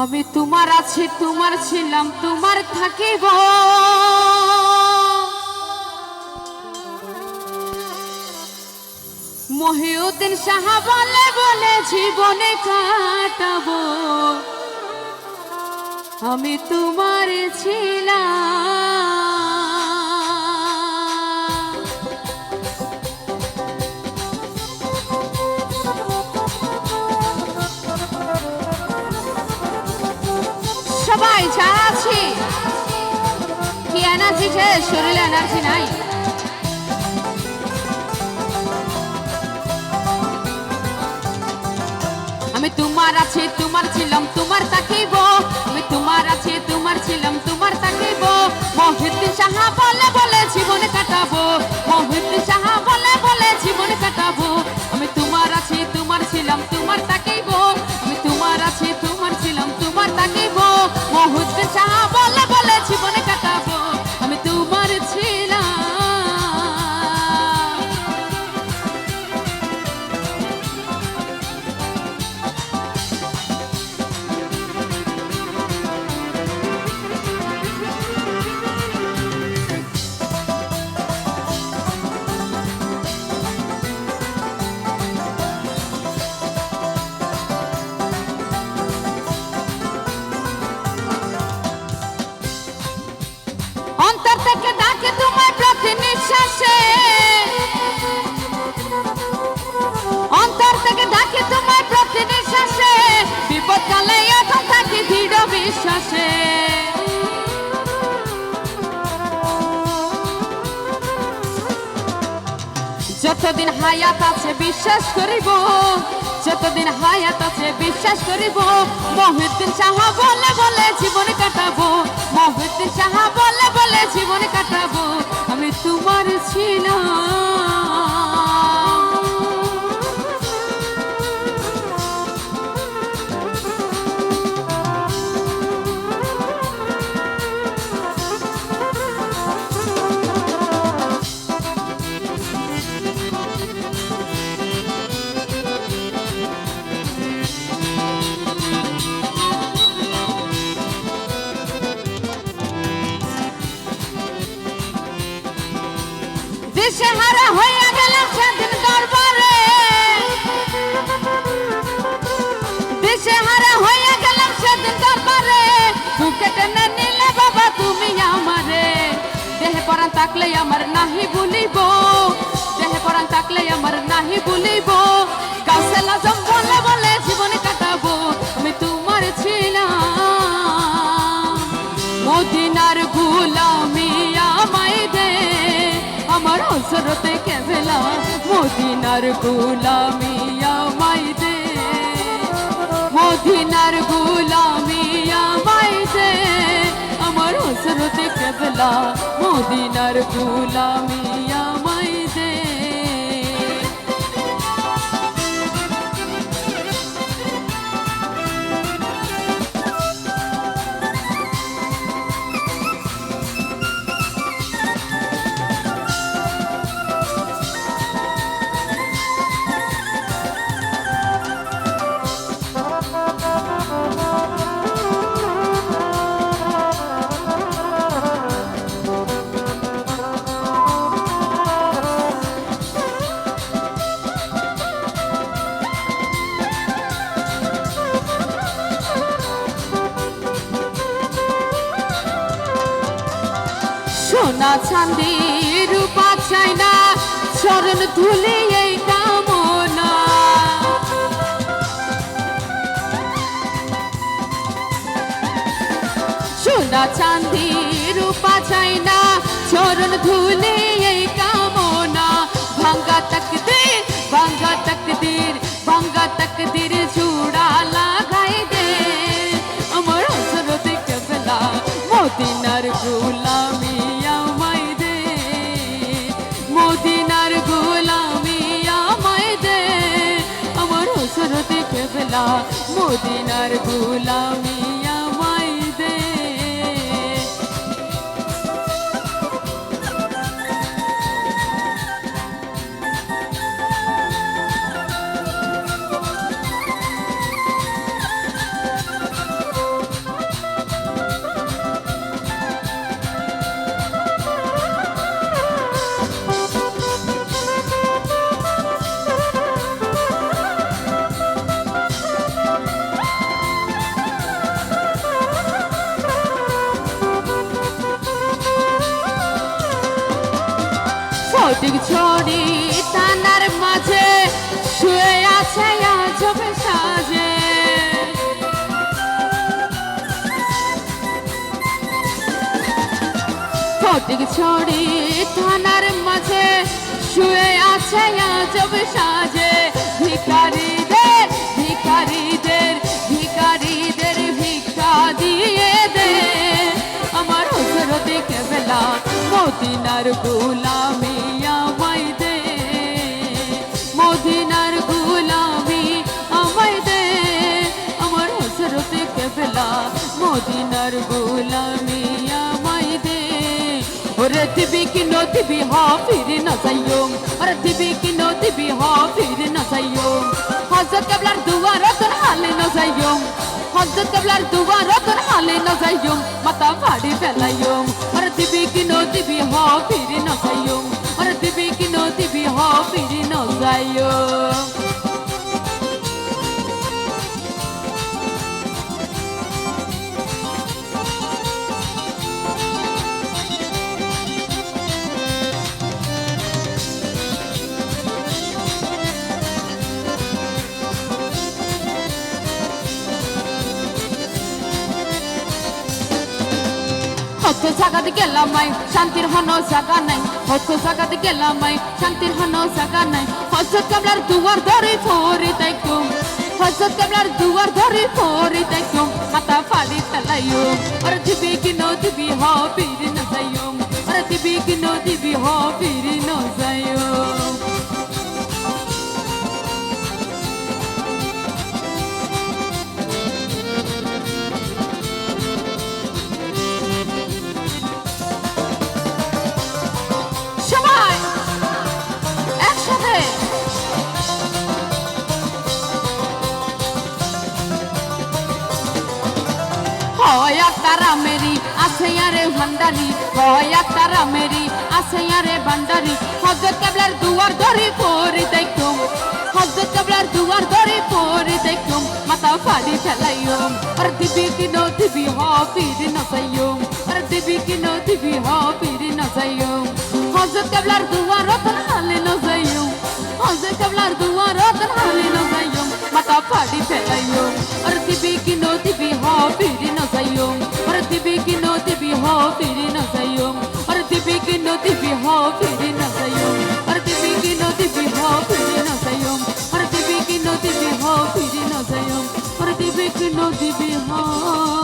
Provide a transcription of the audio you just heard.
আমি তোমার আছি, তোমার ছিলাম, তোমার থাকিব। মহিউদ্দিন সাহা বলে বলে জীবনে কাটাবো। আমি তোমার ছিলাম। যারা আছি। কি এনার্জি যে শরীরে এনার্জি নাই। আমি তোমার আছে, তোমার ছিলাম, তোমার তাকিব আমি তোমার আছে, তোমার ছিলাম, তোমার তাকিব মহিউদ্দিন সাহা বলে দৃঢ় বিশ্বাসে যতদিন হায়াত আছে বিশ্বাস করিব, যতদিন হায়াত আছে বিশ্বাস করিব, মহিউদ্দিন সাহা বলে বলে জীবন কাটাবো, মহিউদ্দিন সাহা বলে বলে জীবন কাটাবো। আমি তোমার ছিলাম। দেশে হারা হইয়া গেলাম সেদিন দরবারে। বুকে বাবা তুমি আমারে। দেহে থাকলে আমার নাহি ভুলিব দেহে থাকলে আমার নাহি ভুলিব গাছে লাজম বলে জীবন কাটাবো। আমি তোমার ছিলাম। মদিনার গুলামি আমায় দে। আমার হসরতে কেবলা মদিনার গুলামি আমায় দে। মদিনার গুলামি আমায় দে। আমার হসরতে কেবলা মদিনার গুলামি সোনা চাঁদি রূপা চাই না, চরণ তুলে এই কামনা। সোনা চাঁদি রূপা চাই না, চরণ ধুলে কেবলা মদিনার গোলামি। ফটিক ছড়ি থানার মাঝে শুয়ে আছে সাজে। ফটিক ছড়ি থানার মাঝে শুয়ে আছে আজব সাজে। ভিক্ষা দিয়ে দে। আমার হজরতে কেবলা মদিনার গুলামি মদিনার গুলামি আমায় দে, আমার হজরতে কেবলা। মদিনার গুলামি আমায় দে। ওরে দিবি কি নদিবি হ, ফিরে না যাইও। ওরে দিবি কি নদিবি হ, ফিরে না যাইও। হজরত কেবলার দুয়ার তোর হালে না যাইও। হজরত কেবলার দুয়ার তোর হালে না যাইও। মাথা ফাড়ি ফেলাইও। ওরে দিবি কি নদিবি হ, ফিরে না যাইও। দিবি কি নদিবি হ ফিরে না যাইও হত জাগাতে গেলাম মাই শান্তির হন জাগা নাই। হচ্ছে জাগাতে গেলাম মাই শান্তির হন জাগা নাই। হজরত কামলার দুয়ার ধরে ফোরে দেখো। হজরত কামলার দুয়ার ধরে ফোরে দেখো। মাথা ফাড়ি ফেলাইও। আর দিবি কি নো দিবি হ হয় তারা মেরি আছে আরে ভান্ডারি হয় তারা মেরি আছে আরে ভান্ডারি হজরত কেবলার দুয়ার ধরে পরে দেখুম হজরত কেবলার দুয়ার ধরে পরে দেখুম মাথা ফাড়ি ফেলাইও আর দিবি কি নো দিবি হ পীর না যাইও আর দিবি কি নো দিবি হ পীর না যাইও হজরত কেবলার দুয়ার রতন হালে না যাইও হজরত কেবলার দুয়ার রতন হালে না যাইও মাথা ফাড়ি ফেলাইও আর দিবি কি নো দিবি হ পীর না যাইও। আর দিবি কি নো দিবি, হ পীর না যাইও। আর দিবি কি নো দিবি, হ পীর না যাইও। আর দিবি কি নো দিবি, হ পীর না যাইও। আর দিবি কি নো